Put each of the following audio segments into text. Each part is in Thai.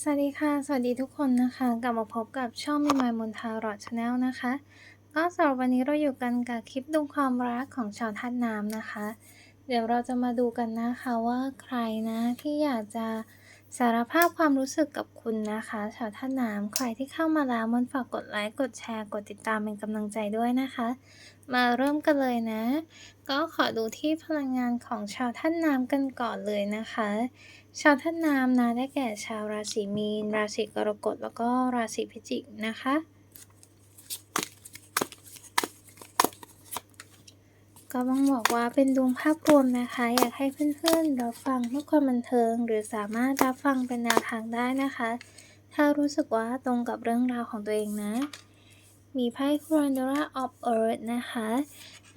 สวัสดีค่ะ สวัสดีทุกคนนะคะ กลับมาพบกับช่องมีมายมนทารอดชาแนลนะคะ ก็สำหรับวันนี้เราอยู่กันกับคลิปดูความรักของชาวธาตุน้ำนะคะ เดี๋ยวเราจะมาดูกันนะคะว่าใครนะที่อยากจะสารภาพความรู้สึกกับคุณนะคะ ชาวธาตุน้ำใครที่เข้ามาแล้วมันฝากกดไลค์กดแชร์กดติดตามเป็นกำลังใจด้วยนะคะ มาเริ่มกันเลยนะ ก็ขอดูที่พลังงานของชาวธาตุน้ำกันก่อนเลยนะคะ ชาวธาตุน้ำนะได้แก่ชาวราศีมีน ราศีกรกฎแล้วก็ราศีพิจิกนะคะ ก็ต้องบอกว่าเป็นดวงภาพรวมนะคะ อยากให้เพื่อนๆรับฟังเพื่อความบันเทิง หรือสามารถรับฟังเป็นแนวทางได้นะคะ ถ้ารู้สึกว่าตรงกับเรื่องราวของตัวเองนะ มีไพ่ c o r a n d o r a of Earth นะคะ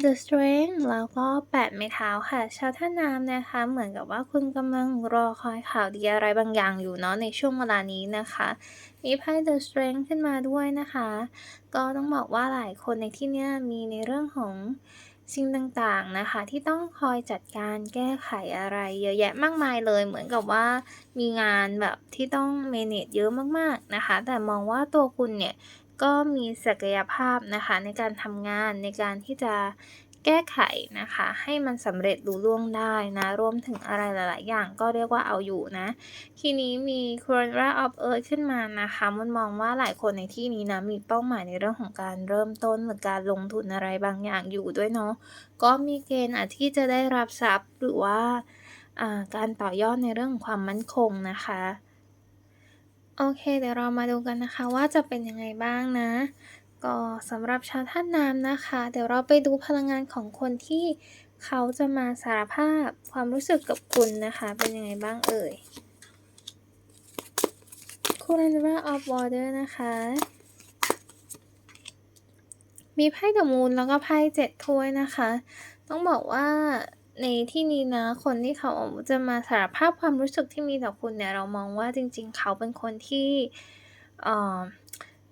The Strength แล้วก็แปดไม้เท้าค่ะ ชาวท่าน้ำนะคะ เหมือนกับว่าคุณกำลังรอคอยข่าวดีอะไรบางอย่างอยู่เนาะในช่วงเวลานี้นะคะ มีไพ่ The Strength ขึ้นมาด้วยนะคะ ก็ต้องบอกว่าหลายคนในที่นี้มีในเรื่องของสิ่งต่างๆนะคะ ที่ต้องคอยจัดการแก้ไขอะไรเยอะแยะมากมายเลย เหมือนกับว่ามีงานแบบที่ต้องเมเนจเยอะมากๆนะคะ แต่มองว่าตัวคุณเนี่ย ก็มีศักยภาพนะคะในการทำงานในการที่จะแก้ไขนะคะ ให้มันสำเร็จลุล่วงได้นะรวมถึงอะไรหลาย ๆ อย่างก็เรียกว่าเอาอยู่นะ ทีนี้มี c o r o n a of Earth ขึ้นมานะคะมันมองว่าหลายคนในที่นี้นะมีเป้าหมายในเรื่องของการเริ่มต้นหรือการลงทุนอะไรบางอย่างอยู่ด้วยเนาะก็มีเกณฑ์อาจที่จะได้รับทรัพย์หรือว่าอ่าการต่อยอดในเรื่องของความมั่นคงนะคะ โอเค เดี๋ยวเรามาดูกันนะคะว่าจะเป็นยังไงบ้างนะ ก็สำหรับชาวธาตุน้ำนะคะ เดี๋ยวเราไปดูพลังงานของคนที่เขาจะมาสารภาพความรู้สึกกับคุณนะคะ เป็นยังไงบ้างเอ่ย c o r a n d a of Water นะคะ มีไพ่เดอะมูนแล้วก็ไพ่เจ็ดถ้วยนะคะ ต้องบอกว่า ในที่นี้นะ คนที่เขาจะมาสารภาพความรู้สึกที่มีต่อคุณเนี่ย เรามองว่าจริง ๆ เขาเป็นคนที่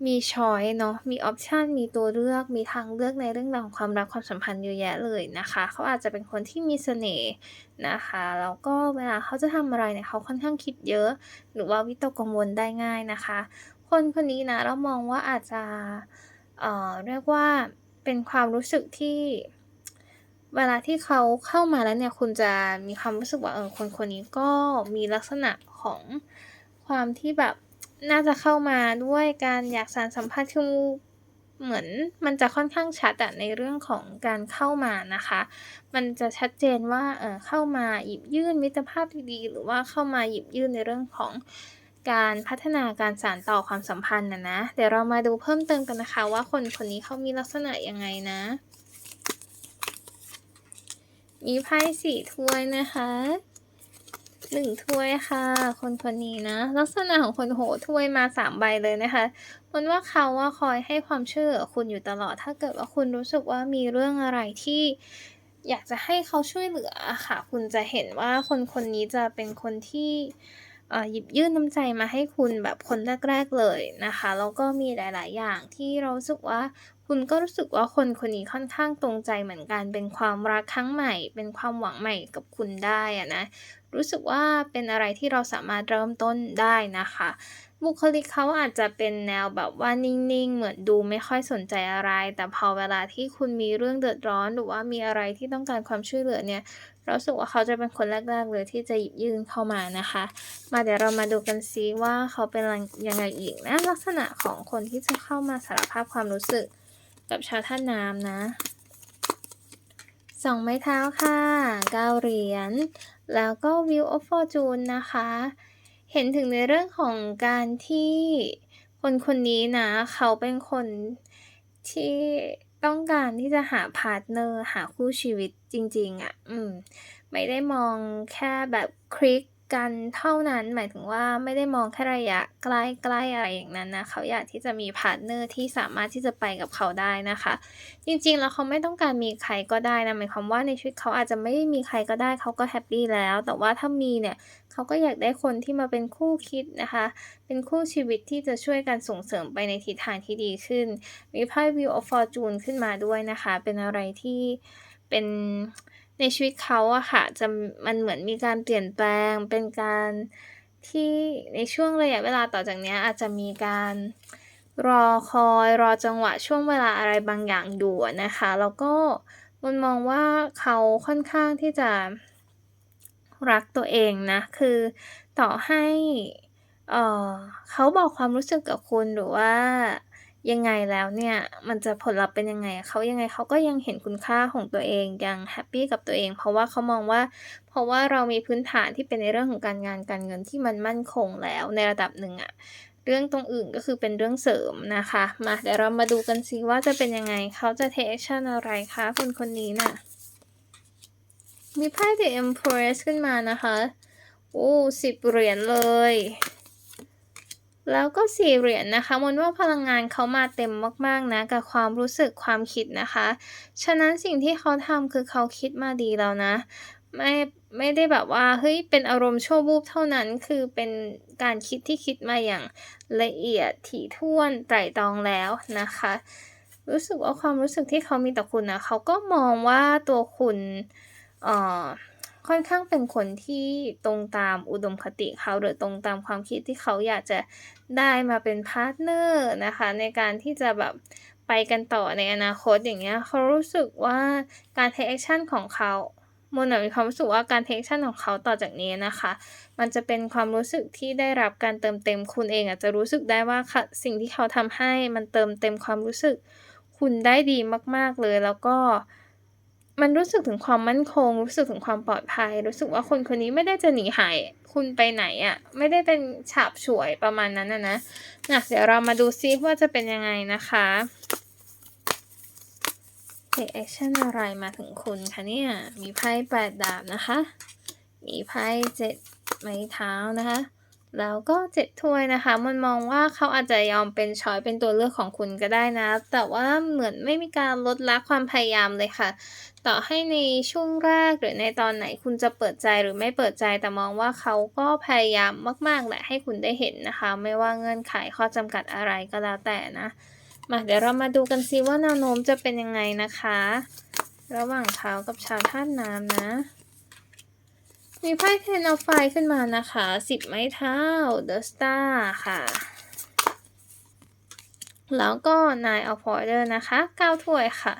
มีช้อยเนาะ มีออปชันมีตัวเลือก มีทางเลือกในเรื่องราวของความรักความสัมพันธ์เยอะแยะเลยนะคะ เขาอาจจะเป็นคนที่มีเสน่ห์นะคะ แล้วก็เวลาเขาจะทำอะไรเนี่ยเขาค่อนข้างคิดเยอะ หรือว่าวิตกกังวลได้ง่ายนะคะ คนคนนี้นะเรามองว่าอาจจะเเรียกว่าเป็นความรู้สึกที่ เวลาที่เขาเข้ามาแล้วเนี่ยคุณจะมีความรู้สึกว่าเออคนคนนี้ก็มีลักษณะของความที่แบบน่าจะเข้ามาด้วยการอยากสานสัมพันธ์คือเหมือนมันจะค่อนข้างชัดอะในเรื่องของการเข้ามานะคะ มันจะชัดเจนว่าเออเข้ามาหยิบยื่นมิตรภาพดีๆหรือว่าเข้ามาหยิบยื่นในเรื่องของการพัฒนาการสานต่อความสัมพันธ์นะนะ เดี๋ยวเรามาดูเพิ่มเติมกันนะคะ ว่าคนคนนี้เขามีลักษณะยังไงนะ มีไพ่สี่ถ้วยนะคะหนึ่งถ้วยค่ะ คนคนนี้นะ ลักษณะของคนโหถ้วยมาสามใบเลยนะคะมันว่าเขาว่าคอยให้ความช่วยเหลือคุณอยู่ตลอด ถ้าเกิดว่าคุณรู้สึกว่ามีเรื่องอะไรที่อยากจะให้เขาช่วยเหลือค่ะ คุณจะเห็นว่าคนคนนี้จะเป็นคนที่หยิบยื่นน้ำใจมาให้คุณแบบคนแรก ๆ เลยนะคะ แล้วก็มีหลาย ๆ อย่างที่เราสึกว่า คุณก็รู้สึกว่าคนคนนี้ค่อนข้างตรงใจเหมือนกัน เป็นความรักครั้งใหม่ เป็นความหวังใหม่กับคุณได้อะนะ รู้สึกว่าเป็นอะไรที่เราสามารถเริ่มต้นได้นะคะ บุคลิกเขาอาจจะเป็นแนวแบบว่านิ่งๆ เหมือนดูไม่ค่อยสนใจอะไร แต่พอเวลาที่คุณมีเรื่องเดือดร้อน หรือว่ามีอะไรที่ต้องการความช่วยเหลือเนี่ยเราสึกว่าเขาจะเป็นคนแรกๆเลยที่จะหยิบยื่นเข้ามานะคะ มาเดี๋ยวเรามาดูกันซิว่าเขาเป็นยังไงอีกนะลักษณะของคนที่จะเข้ามาสารภาพความรู้สึก กับชาวท่าน้ำนะสองไม้เท้าค่ะเก้าเหรียญ แล้วก็ Wheel of Fortune นะคะ เห็นถึงในเรื่องของการที่คนคนนี้นะ เขาเป็นคนที่ต้องการที่จะหาพาร์ทเนอร์ หาคู่ชีวิตจริง ๆอะ่ะ อืม ไม่ได้มองแค่แบบคลิก กันเท่านั้นหมายถึงว่าไม่ได้มองแค่ระยะใกล้ๆอะไรอย่างนั้นนะเขาอยากที่จะมีพาร์ทเนอร์ที่สามารถที่จะไปกับเขาได้นะคะ จริงๆแล้วเขาไม่ต้องการมีใครก็ได้นะหมายความว่าในชีวิตเขาอาจจะไม่ได้มีใครก็ได้เขาก็แฮปปี้แล้ว แต่ว่าถ้ามีเนี่ยเขาก็อยากได้คนที่มาเป็นคู่คิดนะคะ เป็นคู่ชีวิตที่จะช่วยกันส่งเสริมไปในทิศทางที่ดีขึ้น มีไพ่ Wheel of Fortune ขึ้นมาด้วยนะคะ เป็นอะไรที่เป็น ในชีวิตเขาอะค่ะ จะมันเหมือนมีการเปลี่ยนแปลง เป็นการที่ในช่วงระยะเวลาต่อจากเนี้ยอาจจะมีการรอคอยรอจังหวะช่วงเวลาอะไรบางอย่างอยู่นะคะ แล้วก็มนมองว่าเขาค่อนข้างที่จะรักตัวเองนะ คือต่อให้เอ่อเขาบอกความรู้สึกกับคุณหรือว่า ยังไงแล้วเนี่ยมันจะผลลัพธ์เป็นยังไงเขายังไงเขาก็ยังเห็นคุณค่าของตัวเองยังแฮปปี้กับตัวเอง เพราะว่าเขามองว่า เพราะว่าเรามีพื้นฐานที่เป็นในเรื่องของการงานการเงินที่มันมั่นคงแล้วในระดับหนึ่งอะเรื่องตรงอื่นก็คือเป็นเรื่องเสริมนะคะ มาเดี๋ยวเรามาดูกันซิว่าจะเป็นยังไงเขาจะ take action อะไรคะคนคนนี้น่ะมีไพ่ The Empress ขึ้นมานะคะ โอ้10เหรียญเลย แล้วก็4เหรียญนะคะมนว่าพลังงานเขามาเต็มมากๆนะกับความรู้สึกความคิดนะคะ ฉะนั้นสิ่งที่เขาทำคือเขาคิดมาดีแล้วนะ ไม่ไม่ได้แบบว่าเฮ้ยเป็นอารมณ์ชั่ววูบเท่านั้นคือเป็นการคิดที่คิดมาอย่างละเอียดถี่ถ้วนไตร่ตรองแล้วนะคะ รู้สึกว่าความรู้สึกที่เขามีต่อคุณนะเขาก็มองว่าตัวคุณเอ่อ ค่อนข้างเป็นคนที่ตรงตามอุดมคติเขาหรือตรงตามความคิดที่เขาอยากจะได้มาเป็นพาร์ตเนอร์นะคะ ในการที่จะแบบไปกันต่อในอนาคตอย่างเงี้ยเขารู้สึกว่าการ take action ของเขามนมีความรู้สึกว่าการ take action ของเขาต่อจากนี้นะคะ มันจะเป็นความรู้สึกที่ได้รับการเติมเต็มคุณเองอะจจะรู้สึกได้ว่าสิ่งที่เขาทำให้มันเติมเต็มความรู้สึก คุณได้ดีมาก ๆเลยแล้วก็ มันรู้สึกถึงความมั่นคง รู้สึกถึงความปลอดภัย รู้สึกว่าคนคนนี้ไม่ได้จะหนีหาย คุณไปไหนอะไม่ได้เป็นฉาบฉวยประมาณนั้นอะนะนะเดี๋ยวเรามาดูซิว่าจะเป็นยังไงนะคะ take action อะไรมาถึงคุณคะเนี่ย มีไพ่8ดดาบนะคะ มีไพ่7ไม้เท้านะคะ แล้วก็7ถ้วยนะคะ มันมองว่าเขาอาจจะยอมเป็นชอยเป็นตัวเลือกของคุณก็ได้นะ แต่ว่าเหมือนไม่มีการลดละความพยายามเลยค่ะ ต่อให้ในช่วงแรกหรือในตอนไหนคุณจะเปิดใจหรือไม่เปิดใจแต่มองว่าเขาก็พยายามมากๆแหละให้คุณได้เห็นนะคะ ไม่ว่าเงื่อนไขข้อจำกัดอะไรก็แล้วแต่นะมาเดี๋ยวเรามาดูกันซิว่าแนวโน้มจะเป็นยังไงนะคะ ระหว่างเขากับชาวธาน้ำนะ มีไพ่ Ten of Fire ขึ้นมานะคะ10ไม้เท้า The Star ค่ะแล้วก็ Nine of Water นะคะ9ถ้วยค่ะ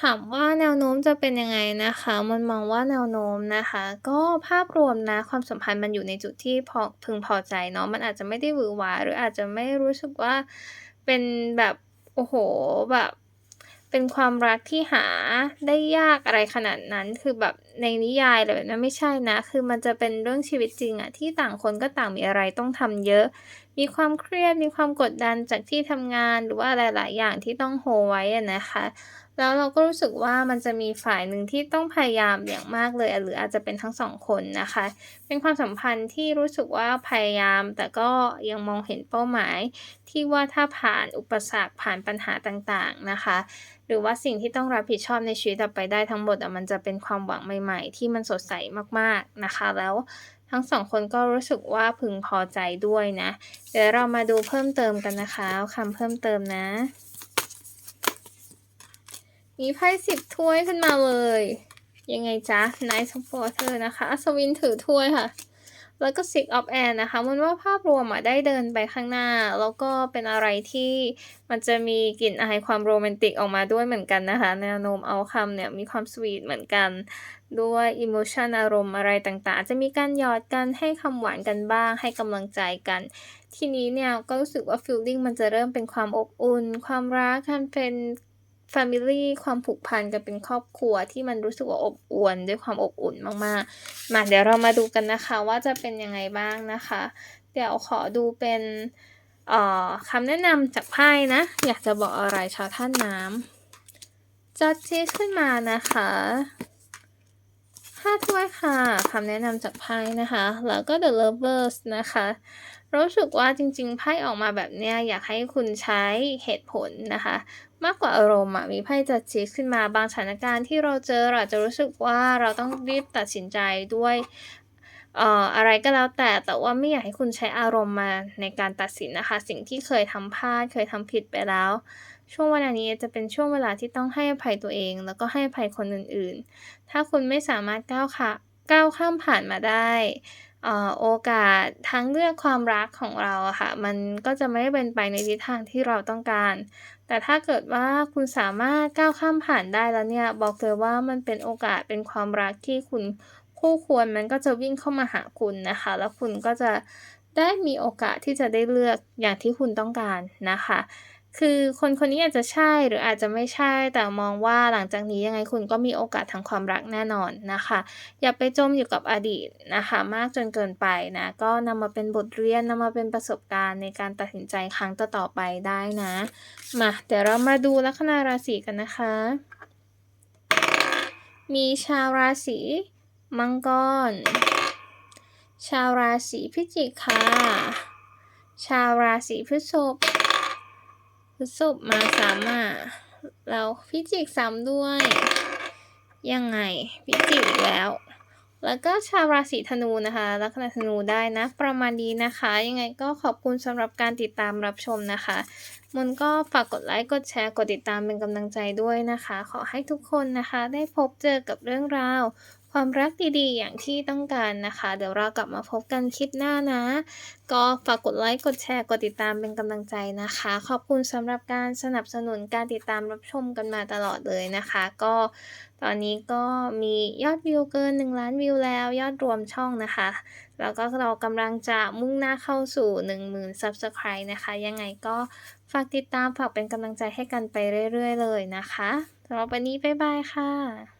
ถามว่าแนวโน้มจะเป็นยังไงนะคะ มันมองว่าแนวโน้มนะคะ ก็ภาพรวมนะความสัมพันธ์มันอยู่ในจุดที่พอพึงพอใจเนาะมันอาจจะไม่ได้หวือหวาหรืออาจจะไม่รู้สึกว่าเป็นแบบโอ้โฮแบบเป็นความรักที่หาได้ยากอะไรขนาดนั้น คือแบบในนิยายอะไรแบบนั้นไม่ใช่นะ คือมันจะเป็นเรื่องชีวิตจริงอะที่ต่างคนก็ต่างมีอะไรต้องทำเยอะ มีความเครียด มีความกดดันจากที่ทำงาน หรือว่าหลาย ๆ อย่างที่ต้องโฮไว้นะคะ แล้วเราก็รู้สึกว่ามันจะมีฝ่ายหนึ่งที่ต้องพยายามอย่างมากเลย หรืออาจจะเป็นทั้ง2คนนะคะ เป็นความสัมพันธ์ที่รู้สึกว่าพยายาม แต่ก็ยังมองเห็นเป้าหมาย ที่ว่าถ้าผ่านอุปสรรคผ่านปัญหาต่างๆนะคะ หรือว่าสิ่งที่ต้องรับผิดชอบในชีวิตต่อไปได้ทั้งหมดมันจะเป็นความหวังใหม่ ๆ ที่มันสดใสมากๆนะคะ แล้วทั้ง2คนก็รู้สึกว่าพึงพอใจด้วยนะ เดี๋ยวเรามาดูเพิ่มเติมกันนะคะคำเพิ่มเติมนะ มีไพ่10ถ้วยขึ้นมาเลย ยังไงจ๊ะ Knight of Water นะคะอัศวินถือถ้วยค่ะ แล้วก็ Six of Wands นะคะมันว่าภาพรวมอะได้เดินไปข้างหน้า แล้วก็เป็นอะไรที่มันจะมีกลิ่นอายความโรแมนติกออกมาด้วยเหมือนกันนะคะ แนวโน้ม outcome เนี่ยมีความสวีทเหมือนกัน ด้วยอิโมชันอารมณ์อะไรต่างๆ จะมีการหยอดกันให้คำหวานกันบ้าง ให้กำลังใจกันทีนี้เนี่ยก็รู้สึกว่าฟีลลิ่งมันจะเริ่มเป็นความอบอุ่น ความรักกันเป็น แฟมิลี่ความผูกพันกันเป็นครอบครัวที่มันรู้สึกว่าอบอวลด้วยความอบอุ่นมากๆ มาเดี๋ยวเรามาดูกันนะคะว่าจะเป็นยังไงบ้างนะคะ เดี๋ยวขอดูเป็นเอ่อคำแนะนำจากไพ่นะ อยากจะบอกอะไรชาวธาตุน้ำ Judges ขึ้นมานะคะ5ถ้วยค่ะคำแนะนำจากไพ่นะคะ แล้วก็ The Lovers นะคะรู้สึกว่าจริงๆไพ่ออกมาแบบเนี้ยอยากให้คุณใช้เหตุผลนะคะ มากกว่าอารมณ์อะมีไพ่ Judges ขึ้นมาบางสถานการณ์ที่เราเจอเราจะรู้สึกว่าเราต้องรีบตัดสินใจด้วยอะไรก็แล้วแต่แต่ว่าไม่อยากให้คุณใช้อารมณ์มาในการตัดสินนะคะ สิ่งที่เคยทำพลาดเคยทำผิดไปแล้ว ช่วงเวลานี้จะเป็นช่วงเวลาที่ต้องให้อภัยตัวเอง แล้วก็ให้อภัยคนอื่นๆ ถ้าคุณไม่สามารถก้าวขาก้าวข้ามผ่านมาได้อโอกาสทางเลือกความรักของเราอะค่ะ มันก็จะไม่ได้เป็นไปในทิศทางที่เราต้องการ แต่ถ้าเกิดว่าคุณสามารถก้าวข้ามผ่านได้แล้วเนี่ย บอกเลยว่ามันเป็นโอกาสเป็นความรักที่คุณคู่ควรมันก็จะวิ่งเข้ามาหาคุณนะคะ แล้วคุณก็จะได้มีโอกาสที่จะได้เลือกอย่างที่คุณต้องการนะคะ คือคนคนนี้อาจจะใช่หรืออาจจะไม่ใช่ แต่มองว่าหลังจากนี้ยังไงคุณก็มีโอกาสทางความรักแน่นอนนะคะ อย่าไปจมอยู่กับอดีตนะคะ มากจนเกินไปนะ ก็นำมาเป็นบทเรียนนำมาเป็นประสบการณ์ในการตัดสินใจครั้งต่อๆไปได้นะ มาเดี๋ยวเรามาดูลัคนาราศีกันนะคะ มีชาวราศีมังกร ชาวราศีพิจิกค่ะ ชาวราศีพฤษภ พฤษภมาสามอะแล้วพิจิกซ้ำด้วย ยังไงพิจิกอีกแล้ว แล้วก็ชาวราศีธนูนะคะลัคนาธนูได้นะ ประมาณนี้นะคะ ยังไงก็ขอบคุณสำหรับการติดตามรับชมนะคะ มนก็ฝากกดไลค์กดแชร์กดติดตามเป็นกำลังใจด้วยนะคะ ขอให้ทุกคนนะคะ ได้พบเจอกับเรื่องราว ความรักดีๆ อย่างที่ต้องการนะคะ เดี๋ยวเรากลับมาพบกันคลิปหน้านะ ก็ฝากกดไลค์ กดแชร์ กดติดตามเป็นกำลังใจนะคะ ขอบคุณสำหรับการสนับสนุนการติดตามรับชมกันมาตลอดเลยนะคะ ก็ตอนนี้ก็มียอดวิวเกิน 1 ล้านวิวแล้ว ยอดรวมช่องนะคะ แล้วก็เรากำลังจะมุ่งหน้าเข้าสู่ 10,000 Subscribe นะคะ ยังไงก็ฝากติดตามฝากเป็นกำลังใจให้กันไปเรื่อย ๆ เลยนะคะสำหรับวันนี้บ๊ายบายค่ะ